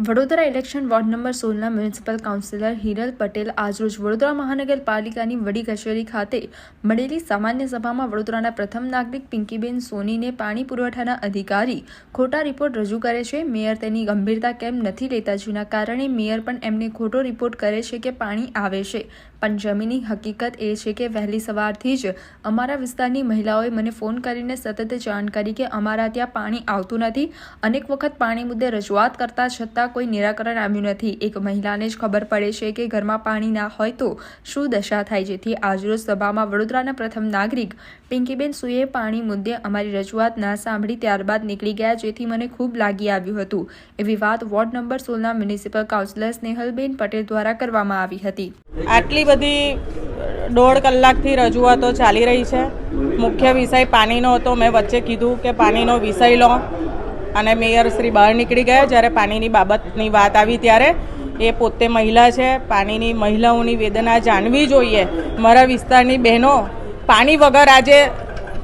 Vadodara election ward number સોળના municipal councillor Hiral Patel આજરોજ વડોદરા મહાનગરપાલિકાની વડી કચેરી ખાતે મળેલી સામાન્ય સભામાં વડોદરાના પ્રથમ નાગરિક પિંકીબેન સોનીને પાણી પુરવઠાના અધિકારી ખોટા રિપોર્ટ રજૂ કરે છે. મેયર તેની ગંભીરતા કેમ નથી લેતા જેના કારણે મેયર પણ એમને ખોટો રિપોર્ટ કરે છે કે પાણી આવે છે. પણ જમીની હકીકત એ છે કે વહેલી સવારથી જ અમારા વિસ્તારની મહિલાઓએ મને ફોન કરીને સતત જાણ કરી કે અમારા ત્યાં પાણી આવતું નથી. અનેક વખત પાણી મુદ્દે રજૂઆત કરતા છતાં કોઈ નિરાકરણ આવ્યું નથી. એક મહિલાને જ ખબર પડે છે કે ઘરમાં પાણી ના હોય તો શું દશા થાય? જેથી આજરોજ સભામાં વડોદરાના પ્રથમ નાગરિક પિંકીબેન સુએ પાણી મુદ્દે અમારી રજૂઆત ના સાંભળી ત્યારબાદ નીકળી ગયા, જેથી મને ખૂબ લાગી આવ્યું હતું. એવી વાત વોર્ડ નંબર સોળના મ્યુનિસિપલ કાઉન્સિલર સ્નેહલબેન પટેલ દ્વારા કરવામાં આવી હતી. આટલી બધી દોઢ કલાકથી રજૂઆતો ચાલી રહી છે. મુખ્ય વિષય પાણીનો હતો. મેં વચ્ચે કીધું કે પાણીનો વિષય લો. અને મેયર શ્રી બહાર નીકળી ગયા. જ્યારે પાણીની બાબતની વાત આવી ત્યારે એ પોતે મહિલા છે. પાણીની મહિલાઓની વેદના જાણવી જોઈએ. મારા વિસ્તારની બહેનો પાણી વગર આજે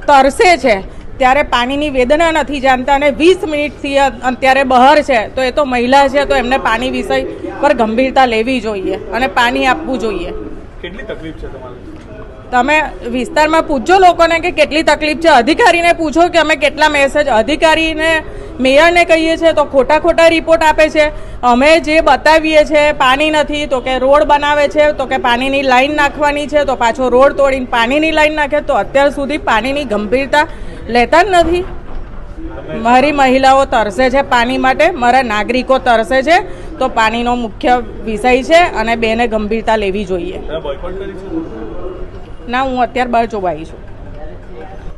તરસે છે. ત્યારે પાણીની વેદના નથી જાણતા અને વીસ મિનિટથી અત્યારે બહાર છે. તો એ તો મહિલા છે, તો એમને પાણી વિષય પર ગંભીરતા લેવી જોઈએ અને પાણી આપવું જોઈએ. કેટલી તકલીફ છે તમારે? તમે વિસ્તારમાં પૂછજો લોકોને કે કેટલી તકલીફ છે. અધિકારીને પૂછો કે અમે કેટલા મેસેજ અધિકારીને મેયરને કહીએ છીએ તો ખોટા ખોટા રિપોર્ટ આપે છે. અમે જે બતાવીએ છીએ પાણી નથી તો કે રોડ બનાવે છે તો કે પાણીની લાઈન નાખવાની છે તો પાછો રોડ તોડીને પાણીની લાઈન નાખે તો અત્યાર સુધી પાણીની ગંભીરતા લેતા જ નથી. મારી મહિલાઓ તરસે છે પાણી માટે મારા નાગરિકો તરસે છે. તો પાણીનો મુખ્ય વિષય છે અને બેને ગંભીરતા લેવી જોઈએ. ના હું અત્યારે બહાર જોવાઈ છું.